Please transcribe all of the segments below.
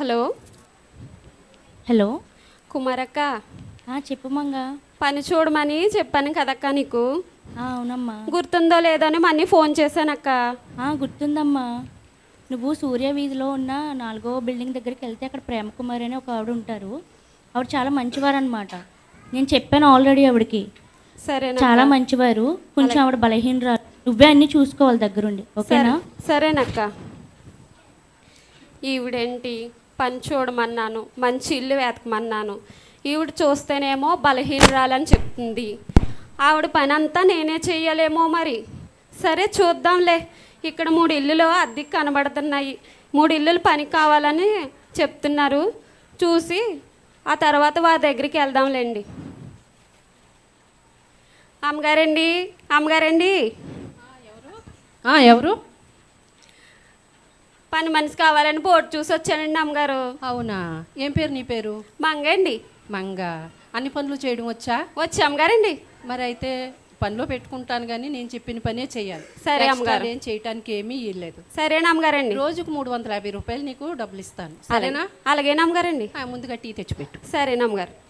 Hello. Hello. కుమారక్క. చెప్పు మంగ. పని చూడమని చెప్పాను కదక్క నీకు? అవునమ్మా. గుర్తుందో లేదో అని మళ్ళీ ఫోన్ చేశానక్క. ఆ, గుర్తుందమ్మా. నువ్వు సూర్య వీధిలో ఉన్న నాలుగో బిల్డింగ్ దగ్గరికి వెళ్తే అక్కడ ప్రేమకుమారి అని ఒక ఆవిడ ఉంటారు. ఆవిడ చాలా మంచివారు అనమాట నేను చెప్పాను ఆల్రెడీ ఆవిడకి. సరేనా చాలా మంచివారు. కొంచెం ఆవిడ బలహీనరాలు. నువ్వే అన్నీ చూసుకోవాలి దగ్గరుండి. ఓకేనా? సరేనక్క. ఈవిడేంటి? పని చూడమన్నాను మంచి ఇల్లు వెతకమన్నాను. ఈవిడ చూస్తేనేమో బలహీనరాలని చెప్తుంది. ఆవిడ పని అంతా నేనే చేయలేమో మరి. సరే చూద్దాంలే. ఇక్కడ మూడు ఇల్లులు అద్దెకి కనబడుతున్నాయి. మూడు ఇల్లులు పని కావాలని చెప్తున్నారు. చూసి ఆ తర్వాత వారి దగ్గరికి వెళ్దాంలేండి. అమ్మగారండి అమ్మగారండి. ఎవరు? పని మనిషి కావాలని బోర్డు చూసి వచ్చానండి అమ్మగారు. అవునా? ఏం పేరు నీ పేరు? మంగండి మంగ. అన్ని పనులు చేయడం వచ్చా? వచ్చి అమ్మగారండి. మరి అయితే పనిలో పెట్టుకుంటాను కానీ నేను చెప్పిన పనే చేయాలి. సరే, అమ్మగారు. ఏం చేయటానికి ఏమీ ఇవ్వలేదు సరేనా అమ్మగారండి. రోజుకు మూడు వందల యాభై రూపాయలు నీకు డబ్బులు ఇస్తాను. సరేనా? అలాగేనా అమ్మగారండి. ఆ, ముందుగా టీ తెచ్చిపెట్టు. సరేనా అమ్మగారు.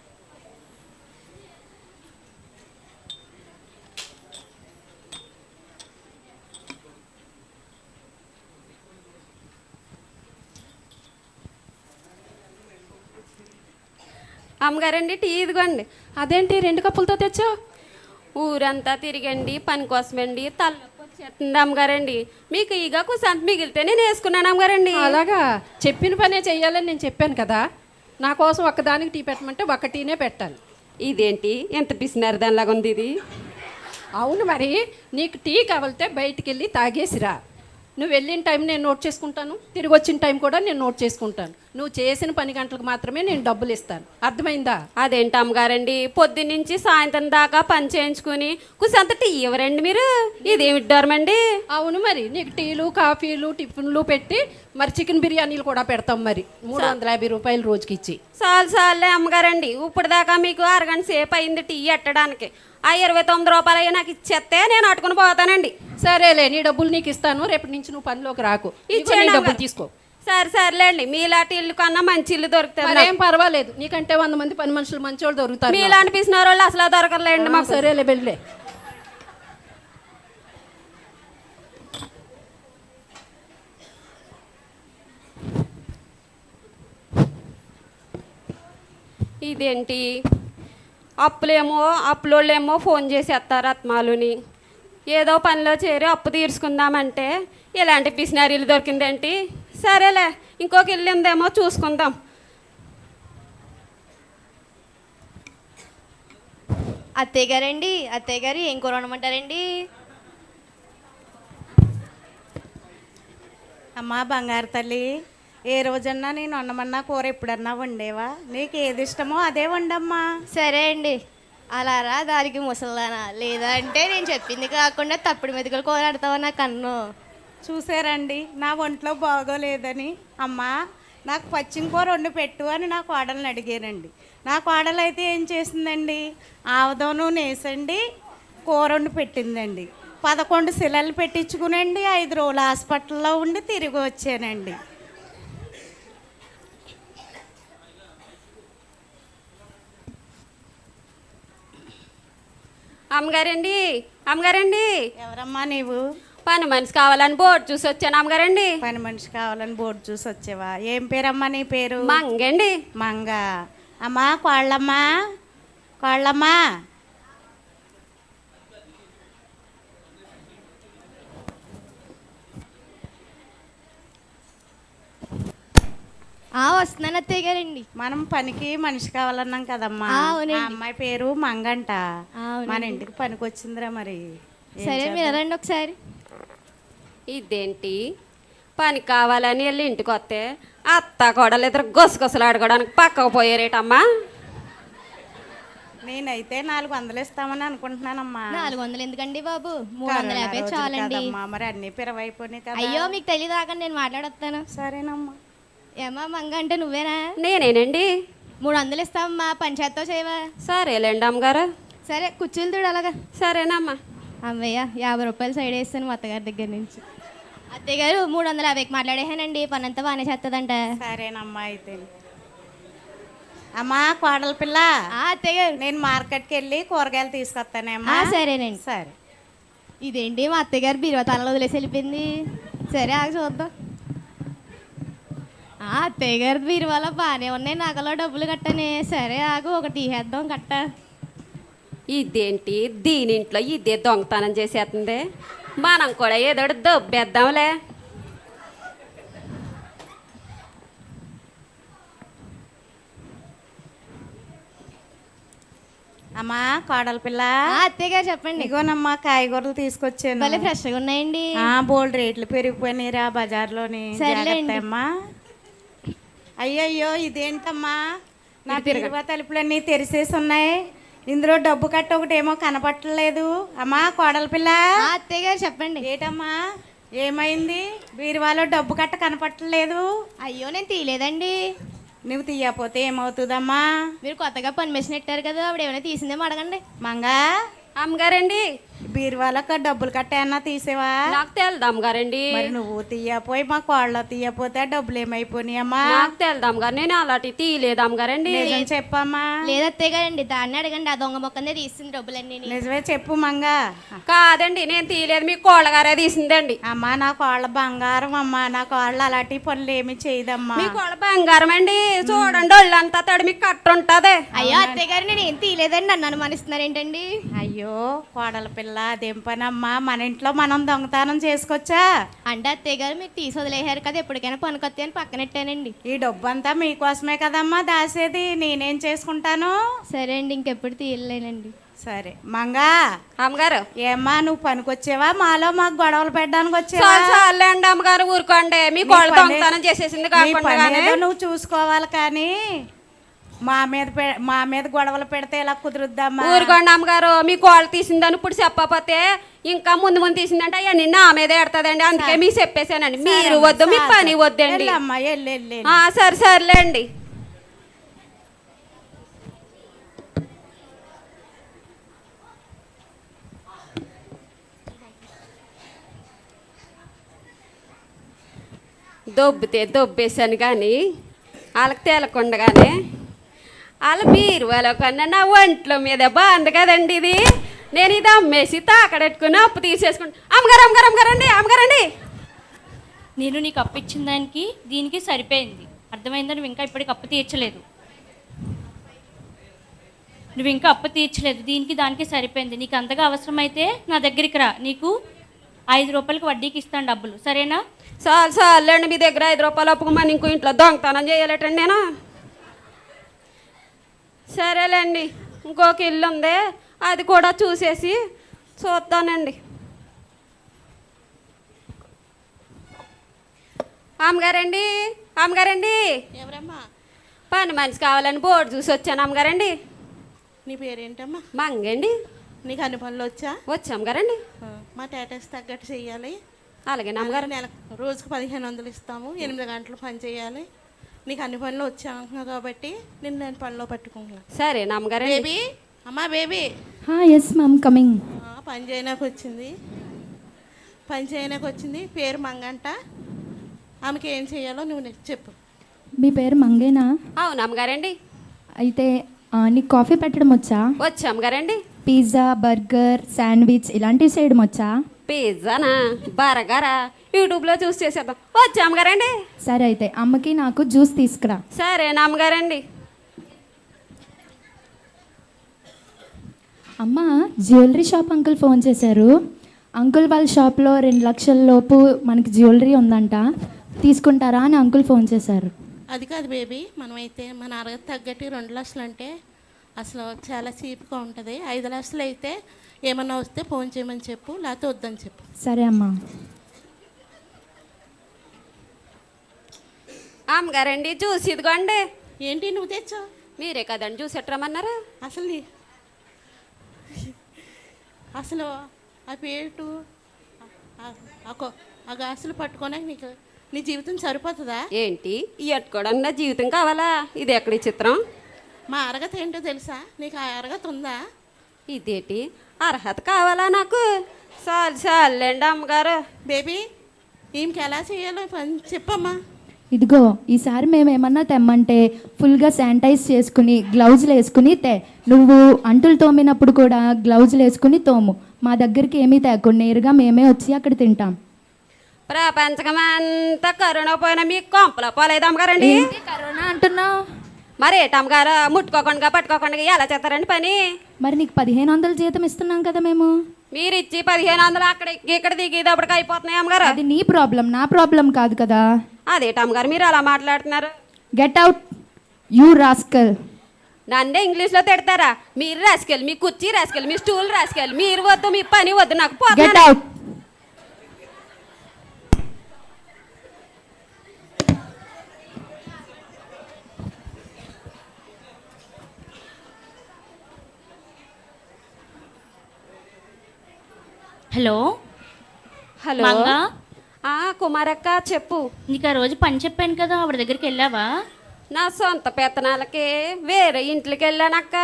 అమ్మగారండి టీ ఇదిగోండి. అదేంటి రెండు కప్పులతో తెచ్చావు? ఊరంతా తిరిగండి పని కోసమండి తలనొప్పి వచ్చేస్తుంది అమ్మగారండి. మీకు ఈగ కుసంత మిగిలితే నేను వేసుకున్నాను అమ్మగారండి. అలాగా? చెప్పిన పనే చెయ్యాలని నేను చెప్పాను కదా. నా కోసం ఒక్కదానికి టీ పెట్టమంటే ఒక్క టీనే పెట్టాలి. ఇదేంటి? ఎంత పిసినారు దానిలాగా ఉంది ఇది? అవును మరి నీకు టీ కావాలితే బయటికి వెళ్ళి తాగేసిరా. నువ్వు వెళ్ళిన టైం నేను నోట్ చేసుకుంటాను తిరిగి వచ్చిన టైం కూడా నేను నోట్ చేసుకుంటాను. నువ్వు చేసిన పని గంటలకు మాత్రమే నేను డబ్బులు ఇస్తాను. అర్థమైందా? అదేంటి అమ్మగారండి? పొద్దున్నుంచి సాయంత్రం దాకా పని చేయించుకుని కుసంత టీ ఇవ్వరండి మీరు? ఇదేమి డోరమండి అవును మరి. నీకు టీలు కాఫీలు టిఫిన్లు పెట్టి మరి చికెన్ బిర్యానీలు కూడా పెడతాం మరి. మూడు వందల యాభై రూపాయలు రోజుకి ఇచ్చి చాలు చాలులే అమ్మగారండి. ఇప్పుడు దాకా మీకు అరగంట సేపు అయింది టీ ఎట్టడానికి. ఆ ఇరవై తొమ్మిది రూపాయలు అయ్యి నాకు ఇచ్చేస్తే నేను అట్టుకుని పోతానండి. సరేలే నీ డబ్బులు నీకు ఇస్తాను. రేపటి నుంచి నువ్వు పనిలోకి రాకు. ఇచ్చేయండి డబ్బులు. తీసుకో. సరే సరేలేండి. మీలాంటి ఇల్లు కన్నా మంచి ఇల్లు దొరుకుతుంది మరేం పర్వాలేదు. నీకంటే వంద మంది పని మనుషులు మంచోళ్ళు దొరుకుతారు నాకు. మీలాంటి పిసిన వాళ్ళు అసలు దొరకలేండి మాకు. సరేలే వెళ్ళే ఇదేంటి? అప్పులేమో అప్పులోళ్ళేమో ఫోన్ చేసి ఎత్తారు ఆత్మాలుని. ఏదో పనిలో చేరి అప్పు తీర్చుకుందామంటే ఇలాంటి పిసినారీలు దొరికిందేంటి? సరేలే ఇంకొక ఇల్లు ఉందేమో చూసుకుందాం. అత్తయ్య గారండి అత్తయ్య గారు ఏం కూర వండమంటారండి? అమ్మా బంగారు తల్లి ఏ రోజన్నా నేను వండమన్నా కూర ఎప్పుడన్నా వండేవా? నీకు ఏది ఇష్టమో అదే వండమ్మా. సరే అండి. అలారా దానికి ముసలానా లేదా అంటే నేను చెప్పింది కాకుండా తప్పుడు మెతుకులు కూర ఆడతావా నా కన్ను? చూసారండి నా ఒంట్లో బాగోలేదని. అమ్మా నాకు కూర వండి పెట్టు అని నా కోడల్ని అడిగానండి. నా కోడలు అయితే ఏం చేసిందండి ఆవదోను నేసండి కూర వండి పెట్టిందండి. పదకొండు శిలలు పెట్టించుకునండి ఐదు రోజులు హాస్పిటల్లో ఉండి తిరిగి వచ్చానండి. అమ్మగారండి అమ్మగారండి. ఎవరమ్మా నీవు? పని మనిషి కావాలని బోర్డు చూసి వచ్చాను అమ్మగారండి పని మనిషి కావాలని బోర్డు చూసి వచ్చావా? ఏం పేరమ్మా నీ పేరు? మంగండి. మంగ. అమ్మా కోళ్ళమ్మా. కోళ్ళమ్మా. ఆ వస్తున్నాను అత్తయ్య గారండి. మనం పనికి మనిషి కావాలన్నాం కదమ్మా. అమ్మాయి పేరు మంగంట. మన ఇంటికి పనికి వచ్చిందిరా మరి సరే? మీరు రండి ఒకసారి. ఇదేంటి? పని కావాలని వెళ్ళి ఇంటికి వస్తే అత్త కోడలు ఇద్దరు గొసగొసలు ఆడుకోవడానికి పక్కకు పోయారేటమ్మా? నేనైతే నాలుగు వందలు ఇస్తామని అనుకుంటున్నానమ్మా. నాలుగు వందలు ఎందుకండి బాబు? మూడు వందల యాభై చాలండి. మరి అన్ని పిరవైపోయినాయి కదా. అయ్యో మీకు తెలియదాకా నేను మాట్లాడొస్తాను. సరేనమ్మా. ఏమా మంగ అంటే నువ్వేనా? నేనేనండి. మూడు వందలు ఇస్తావమ్మా పంచాయతీతో చేయవా? సరేలేండి అమ్మగారు. సరే కుర్చీలు చూడు అలాగా. సరేనమ్మా. అమ్మయ్య యాభై రూపాయలు సైడ్ వేస్తాను మా అత్తగారి దగ్గర నుంచి. అత్తయ్య గారు మూడు వందల యాభైకి మాట్లాడేసానండి పని అంతా బాగానే చేస్తుందంట సరేనమ్మా అయితే. అమ్మా కోడల పిల్ల. ఆ, అత్తయ్య గారు నేను మార్కెట్కి వెళ్ళి కూరగాయలు తీసుకొస్తానేమ్మా ఆ, సరేనండి. సరే. ఇదేంటి మా అత్తయ్య గారు బీరువా తాళాలు వదిలేసి వెళ్ళిపోయింది? సరే ఆగి చూద్దాం. ఆ, అత్తయ్య గారు బీరువాలో బాగానే ఉన్నాయి నగలో డబ్బులు కట్టనే. సరే ఆగు ఒకటి తీసేద్దాం కట్ట. ఇదేంటి? దీని ఇంట్లో ఇదే దొంగతనం చేసేస్తుంది మనం కూడా ఏదో దొబ్బేద్దాంలే అమ్మా కోడల పిల్ల. ఆ, అత్తయ్య గారు చెప్పండి. ఇగోనమ్మా కాయగూరలు తీసుకొచ్చాను. భలే ఫ్రెష్గా ఉన్నాయండి. ఆ బోల్డ్ రేట్లు పెరిగిపోయినాయి రా బజార్లోని. అమ్మా. అయ్యయ్యో ఇదేంటమ్మా? నా తిరుగువ తలుపులన్నీ తెరిసేసి ఉన్నాయి. ఇందులో డబ్బు కట్ట ఒకటేమో కనపట్టలేదు. అమ్మా కోడల పిల్ల. అత్తయ్య గారు చెప్పండి. ఏటమ్మా ఏమైంది? బీరువాలో డబ్బు కట్ట కనపట్టలేదు. అయ్యో నేను తీయలేదండి. నువ్వు తీయకపోతే ఏమవుతుందమ్మా? మీరు కొత్తగా పని మెషిన్ పెట్టారు కదా ఆవిడ ఏమైనా తీసిందేమో అడగండి. మంగా. అమ్మగారండి బీరువాలో ఒక డబ్బులు కట్ట ఏమన్నా తీసేవా? నాకు తెలదు మరి నువ్వు తీయపోయి మా కోళ్ళ తీయపోతే డబ్బులు ఏమైపోయినాయమ్మా నాకు తెలదు అమ్మగారు నేను అలాంటి తీయలేదు నిజం చెప్పమ్మా. లేదు అత్తయ్య గారండి దాన్ని అడగండి ఆ దొంగ మొక్కనే తీసింది డబ్బులన్నీ నిజమే చెప్పు మంగా. కాదండి నేను తీయలేదు మీ కోళ్ళగారే తీసిందండి. అమ్మా నా కోళ్ళ బంగారం అమ్మా నా కోళ్ళ అలాంటి పనులు ఏమి చేయదమ్మా. మీ కోళ్ళ బంగారం అండి చూడండి ఒళ్ళంతా తడి మీకు కట్ట ఉంటది అయ్యో అత్తయ్య గారు నేను ఏం తీయలేదండి నన్ను అనుమానిస్తున్నారు ఏంటండి అయ్యో కోడల పిల్ల అదేం పనమ్మా మన ఇంట్లో మనం దొంగతనం చేసుకోవచ్చా అంటే అత్తయ్య గారు మీరు తీసి వదిలేశారు కదా ఎప్పటికైనా పనికొత్తాయి అని పక్కనెట్టానండి. ఈ డబ్బు అంతా మీకోసమే కదమ్మా దాసేది నేనేం చేసుకుంటాను? సరే అండి ఇంకెప్పుడు తీయలేనండి. సరే. మంగా! అమ్మగారు. ఏమ్మా నువ్వు పనికొచ్చేవా? మాలో మాకు గొడవలు పెట్టడానికి వచ్చేవా? చాలు అమ్మగారు ఊరుకోండి. మీ కోళ్ళ దొంగతనం చేసేసింది నీ కాకుండా పని ఏదో నువ్వు చూసుకోవాలి కానీ మా మీద మా మీద గొడవలు పెడితే ఎలా కుదురుద్దమ్మా ఊరుకోండి అమ్మగారు మీ కోళ్ళ తీసిందని ఇప్పుడు చెప్పకపోతే ఇంకా ముందు ముందు తీసిందంటే అవన్నీ నా మీద ఎడతదండి. అందుకే మీకు చెప్పేశానండి. మీరు వద్దు మీ పని వద్దండి. వెళ్ళమ్మా వెళ్ళు వెళ్ళు వెళ్ళు. ఆ, సరే సర్లేండి. దొబ్బితే దొబ్బేశాను కానీ వాళ్ళకి తేలకుండగానే వాళ్ళ బీరువాలో కన్నా నా ఒంట్లో మీద బాగుంది కదండి ఇది. నేను ఇది అమ్మేసి తాకడెట్టుకుని అప్పు తీసేసుకుంటా. అమ్మగారు అమ్మగారు అమ్మగారండి అమ్మగారండి నేను నీకు అప్పు ఇచ్చిన దానికి దీనికి సరిపోయింది. అర్థమైందా? నువ్వు ఇంకా ఇప్పటికి అప్పు తీర్చలేదు. నువ్వు ఇంకా అప్పు తీర్చలేదు. దీనికి దానికి సరిపోయింది. నీకు అంతగా అవసరమైతే నా దగ్గరికి రా. నీకు ఐదు రూపాయలకి వడ్డీకి ఇస్తాను డబ్బులు. సరేనా? చాలు చాలండి మీ దగ్గర ఐదు రూపాయలు ఒప్పుకోమని ఇంకో ఇంట్లో దొంగతనం చేయాలటండి నేను. సరేలేండి ఇంకొక ఇల్లు ఉంది అది కూడా చూసేసి చూద్దానండి. అమ్మగారండి అమ్మగారండి. ఎవరమ్మా? పని మనిషి కావాలని బోర్డు చూసి వచ్చాను అమ్మగారండి. నీ పేరేంటమ్మా? మంగండి. నీకు అన్ని పనులు వచ్చా? వచ్చి ఆ, మా టాటాస్ తగ్గట్టు చెయ్యాలి. అలాగే అమ్మగారు? నెల రోజుకు పదిహేను వందలు ఇస్తాము ఎనిమిది గంటలు పని చేయాలి నీకు అన్ని పనులు వచ్చా అంటున్నావు కాబట్టి నిన్ను నేను పనిలో పట్టుకుంటున్నాను సరే అమ్మగారండి బేబీ అమ్మా బేబీ. ఎస్ మ్యామ్ కమింగ్ పని చేయడానికి వచ్చింది. పని చేయడానికి వచ్చింది. పేరు మంగంట. ఆమెకి ఏం చేయాలో నువ్వు నాకు చెప్పు. మీ పేరు మంగేనా? అవును అమ్మగారండి అయితే నీకు కాఫీ పెట్టడం వచ్చా? వచ్చి అమ్మగారండి పిజ్జా బర్గర్ శాండ్విచ్ ఇలాంటివి చేయడం వచ్చా? పిజ్జానా బరగారా యూట్యూబ్లో చూసి చేసేద్దాం. వచ్చి అమ్మగారండి. సరే అయితే అమ్మకి నాకు జ్యూస్ తీసుకురా. సరే అమ్మగారండి. అమ్మ జ్యువెలరీ షాప్ అంకుల్ ఫోన్ చేశారు. అంకుల్ వాళ్ళ షాప్లో రెండు లక్షల లోపు మనకి జ్యువెలరీ ఉందంట. తీసుకుంటారా అని అంకుల్ ఫోన్ చేశారు. అది కాదు బేబీ మనమైతే మన అరగతి తగ్గట్టు రెండు లక్షలు అంటే అసలు చాలా చీప్గా ఉంటుంది. ఐదు లక్షలు అయితే ఏమన్నా వస్తే ఫోన్ చేయమని చెప్పు లేకపోతే వద్దని చెప్పు. సరే అమ్మా. అమ్మగారండి జ్యూస్ ఇదిగోండి. ఏంటి నువ్వు తెచ్చావు? మీరే కదండి జ్యూస్ ఎట్టరమన్నారు అసలు నీ- అసలు ఆ పేటు ఆ- గాసులు పట్టుకోనే నీకు నీ జీవితం సరిపోతుందా? ఏంటి? ఈ ఎట్టుకోవడానికి నా జీవితం కావాలా? ఇది ఎక్కడి చిత్రం? మా అరగత ఏంటో తెలుసా? నీకు ఆ అరగత ఉందా? ఇదేంటి? అర్హత కావాలా నాకు? చాలు చాలండి అమ్మగారు. బేబీ ఈమెకి ఎలా చేయాలో పని చెప్పమ్మా. ఇదిగో ఈసారి మేము ఏమన్నా తెమ్మంటే ఫుల్గా శానిటైజ్ చేసుకుని గ్లౌజులు వేసుకుని తే నువ్వు అంటులు తోమినప్పుడు కూడా గ్లౌజులు వేసుకుని తోము. మా దగ్గరికి ఏమీ తేకుండా నేరుగా మేమే వచ్చి అక్కడ తింటాం. ప్రపంచమంతా కరోనా పోయినా మీకు కొంపలో పోలేదు అమ్మగారండి కరోనా అంటున్నావు? మరి ఏంటి అమ్మగారు ముట్టుకోకుండా పట్టుకోకుండా ఎలా చేస్తారండి పని? మరి నీకు పదిహేను వందల జీతం ఇస్తున్నాం కదా మేము. మీరు ఇచ్చి పదిహేను వందలు అక్కడ ఎక్కి ఇక్కడ దిగేటప్పటికి అయిపోతున్నాయి అమ్మగారు. అది నీ ప్రాబ్లం నా ప్రాబ్లం కాదు కదా. అదేటి అమ్మగారు మీరు అలా మాట్లాడుతున్నారు. గెట్ అవుట్ యూ రాస్కల్ నన్నే ఇంగ్లీష్లో తిడతారా? మీరు రాసుకెళ్ళి మీ కుర్చీ రాసుకెళ్ళి మీ స్టూల్ రాసుకెళ్ళి మీరు వద్దు మీ పని వద్దు నాకు గెట్. Out hello? హలో? ఆ కుమారక్క చెప్పు. నీకు ఆ రోజు పని చెప్పాను కదా ఆవిడ దగ్గరికి వెళ్ళావా? నా సొంత పెత్తనాలకి వేరే ఇంట్లోకి వెళ్ళానక్క.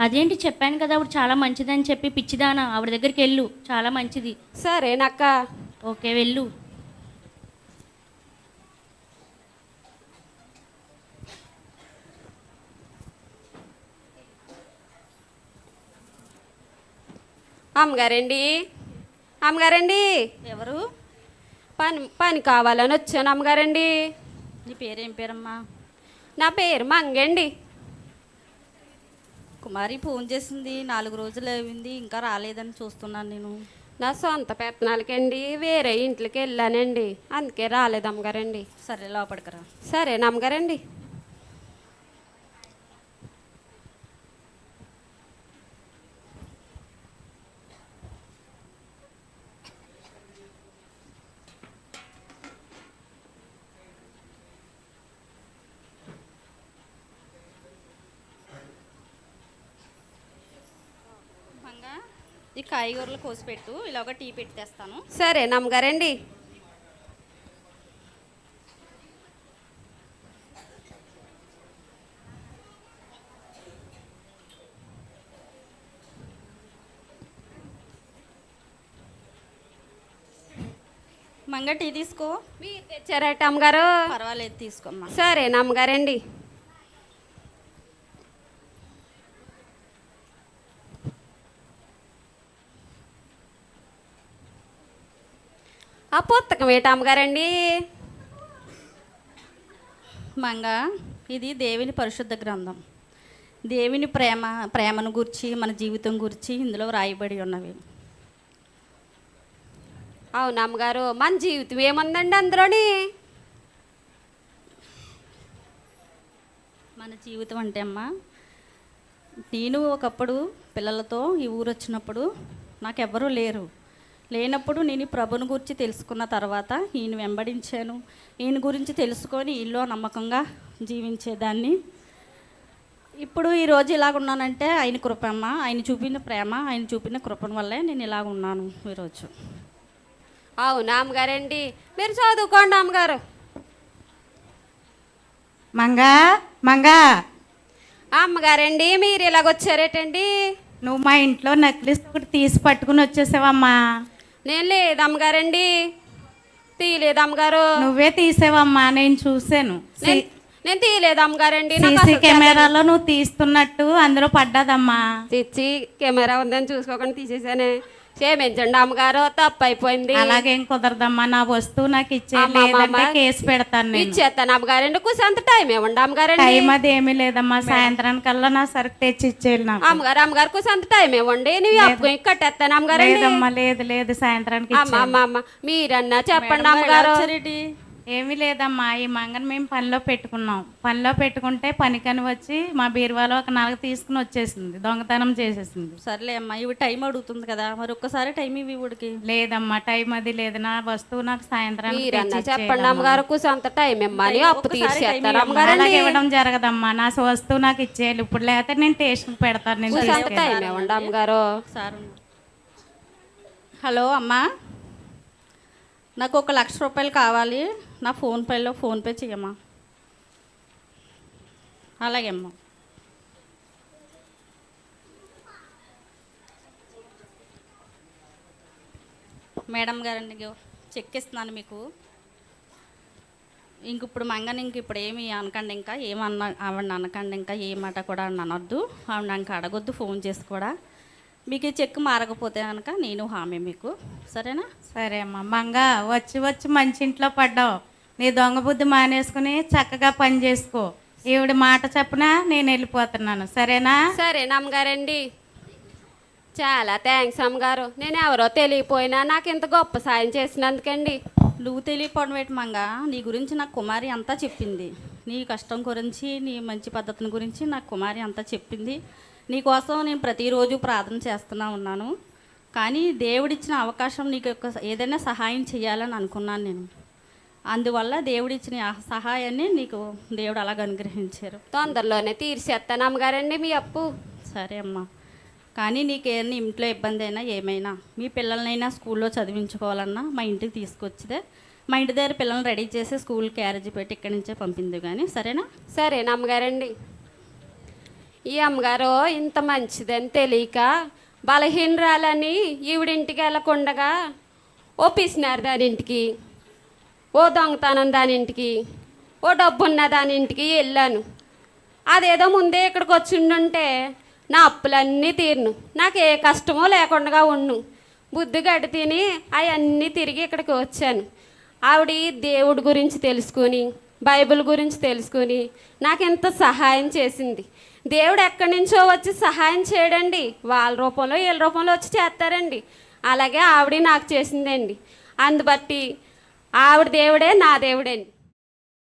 అదేంటి చెప్పాను కదా ఆవిడ చాలా మంచిదని చెప్పి పిచ్చిదానా. ఆవిడ దగ్గరికి వెళ్ళు చాలా మంచిది. సరేనక్క. ఓకే వెళ్ళు. అమ్మగారండి అమ్మగారండి. ఎవరు? పని పని కావాలని వచ్చాను అమ్మగారండి. నీ పేరేం పేరమ్మా? నా పేరు మంగండి. కుమారి ఫోన్ చేసింది నాలుగు రోజులు అయింది ఇంకా రాలేదని చూస్తున్నాను నేను. నా సొంత పెత్తనాలకండి వేరే ఇంట్లోకి వెళ్ళానండి. అందుకే రాలేదు అమ్మగారండి. సరే లోపలికి రా. సరే అమ్మగారండి మంగా ఈ కాయగూరలు కోసి పెట్టు ఇలాగ టీ పెట్టి తెస్తాను. సరే నమ్మగారండి మంగ టీ తీసుకో. మీరు తెచ్చారట అమ్మగారు? పర్వాలేదు తీసుకోమ్మా. సరే నమ్మగారండి ఆ పుస్తకం ఏంటి అమ్మగారండి మంగ ఇది దేవుని పరిశుద్ధ గ్రంథం. దేవుని ప్రేమ ప్రేమను గురించి మన జీవితం గురించి ఇందులో రాయబడి ఉన్నవి. అవును అమ్మగారు మన జీవితం ఏముందండి అందులోని? మన జీవితం అంటే అమ్మా నేను ఒకప్పుడు పిల్లలతో ఈ ఊరు వచ్చినప్పుడు నాకెవ్వరూ లేరు. లేనప్పుడు నేను ఈ ప్రభుని గురించి తెలుసుకున్న తర్వాత ఈయన వెంబడించాను. ఈయన గురించి తెలుసుకొని ఈలో నమ్మకంగా జీవించేదాన్ని. ఇప్పుడు ఈరోజు ఇలాగ ఉన్నానంటే ఆయన కృప అమ్మ ఆయన చూపిన ప్రేమ ఆయన చూపిన కృపణ వల్లే నేను ఇలాగ ఉన్నాను ఈరోజు అవునా అమ్మగారండి మీరు చదువుకోండి అమ్మగారు మంగా మంగా. అమ్మగారండి మీరు ఇలాగొచ్చారేటండి నువ్వు మా ఇంట్లో నెక్లెస్ ఒకటి తీసి పట్టుకుని వచ్చేసావమ్మా. నేను లేదు అమ్మగారండి తీయలేదు అమ్మగారు నువ్వే తీసావమ్మా నేను చూశాను. నేను- నేను తీయలేదు అమ్మగారండి నాకు సీసీ అసలు కెమెరాలో నువ్వు తీస్తున్నట్టు అందులో పడ్డదమ్మా. తెచ్చి కెమెరా ఉందని చూసుకోకుండా తీసేసానే. క్షమించండి అమ్మగారు తప్పు అయిపోయింది అలాగేం కుదరదమ్మా నా వస్తువు నాకు ఇచ్చే. కేసు పెడతాను నేను. ఇచ్చేస్తాను అమ్మగారండి కూసంత టైం ఇవ్వండి అమ్మగారండి టైం అది ఏమీ లేదమ్మా సాయంత్రానికల్లా నా సరుకు తెచ్చి ఇచ్చేయాలి నాకు. అమ్మగారు అమ్మగారు కూసంత టైం ఇవ్వండి. నువ్వు కట్టేస్తాను అమ్మగారండి లేదమ్మా లేదు లేదు సాయంత్రానికి అమ్మ అమ్మ అమ్మ మీరన్నా చెప్పండి అమ్మగారు? ఏమీ లేదమ్మా ఈ మంగని మేము పనిలో పెట్టుకున్నాం. పనిలో పెట్టుకుంటే పనికని వచ్చి మా బీరువాలో ఒక నలగ తీసుకుని వచ్చేసింది దొంగతనం చేసేసింది. సర్లే అమ్మా ఇవి టైం అడుగుతుంది కదా మరి ఒక్కసారి టైం ఇవి ఇవిడికి. లేదమ్మా టైం అది లేదు నా వస్తువు నాకు తెచ్చి చెప్పండి. అమ్మగారు టైం ఇమ్మని అప్పు ఇవ్వడం జరగదమ్మా నా వస్తువు నాకు ఇచ్చేయాలి. ఇప్పుడు లేకపోతే నేను స్టేషన్కి పెడతాను నేను కూసంత తీసుకెళ్ళి. టైం ఇవ్వండి అమ్మగారు. హలో అమ్మా. నాకు ఒక లక్ష రూపాయలు కావాలి. నా ఫోన్పేలో ఫోన్పే చేయమ్మా అలాగే అమ్మా మేడం గారండి చెక్ ఇస్తున్నాను మీకు. ఇంక ఇప్పుడు మంగని ఇంక ఇప్పుడు ఏమి అనకండి ఇంకా ఏమన్నా ఆవిడ అనకండి ఇంకా ఏ మాట కూడా ఆవిడని అనొద్దు. ఆవిడ ఇంకా అడగొద్దు ఫోన్ చేసి కూడా. మీకు ఈ చెక్ మారకపోతే కనుక నేను హామీ మీకు. సరేనా? సరే అమ్మా. మంగ వచ్చి వచ్చి మంచి ఇంట్లో పడ్డావు. నీ దొంగ బుద్ధి మానేసుకుని చక్కగా పని చేసుకో. ఈవిడ మాట చెప్పనా నేను వెళ్ళిపోతున్నాను. సరేనా? సరే అమ్మగారండి చాలా థ్యాంక్స్ అమ్మగారు. నేను ఎవరో తెలియపోయినా నాకు ఇంత గొప్ప సాయం చేసినందుకండి. నువ్వు తెలియపోవడం ఏంటి మంగ? నీ గురించి నాకు కుమారి అంతా చెప్పింది. నీ కష్టం గురించి నీ మంచి పద్ధతిని గురించి నాకు కుమారి అంతా చెప్పింది. నీ కోసం నేను ప్రతిరోజు ప్రార్థన చేస్తున్నా ఉన్నాను. కానీ దేవుడిచ్చిన అవకాశం నీకు యొక్క ఏదైనా సహాయం చేయాలని అనుకున్నాను నేను. అందువల్ల దేవుడిచ్చిన సహాయాన్ని నీకు దేవుడు అలాగ అనుగ్రహించారు. తొందరలోనే తీర్చేస్తాను అమ్మగారండి మీ అప్పు. సరే అమ్మా. కానీ నీకేమైనా ఇంట్లో ఇబ్బంది అయినా ఏమైనా మీ పిల్లలనైనా స్కూల్లో చదివించుకోవాలన్నా మా ఇంటికి తీసుకొచ్చితే మా ఇంటి దగ్గర పిల్లల్ని రెడీ చేసి స్కూల్ క్యారేజ్ పెట్టి ఇక్కడి నుంచే పంపింది కానీ సరేనా? సరే అమ్మగారండి ఈ అమ్మగారు ఇంత మంచిదని తెలియక బలహీనరాలని ఈవిడింటికి వెళ్ళకుండగా ఓ పిసినారు దాని ఇంటికి ఓ దొంగతనం దాని ఇంటికి ఓ డబ్బున్న దాని ఇంటికి వెళ్ళాను. అదేదో ముందే ఇక్కడికి వచ్చిండుంటే నా అప్పులన్నీ తీరును. నాకు ఏ కష్టమో లేకుండా ఉండు బుద్ధి గడి తిని అవన్నీ తిరిగి ఇక్కడికి వచ్చాను. ఆవిడ దేవుడి గురించి తెలుసుకొని బైబిల్ గురించి తెలుసుకొని నాకు ఎంత సహాయం చేసింది. దేవుడు ఎక్కడి నుంచో వచ్చి సహాయం చేయడండి. వాళ్ళ రూపంలో వీళ్ళ రూపంలో వచ్చి చేస్తారండి. అలాగే ఆవిడ నాకు చేసిందండి. అందుబట్టి ఆవిడ దేవుడే నా దేవుడండి.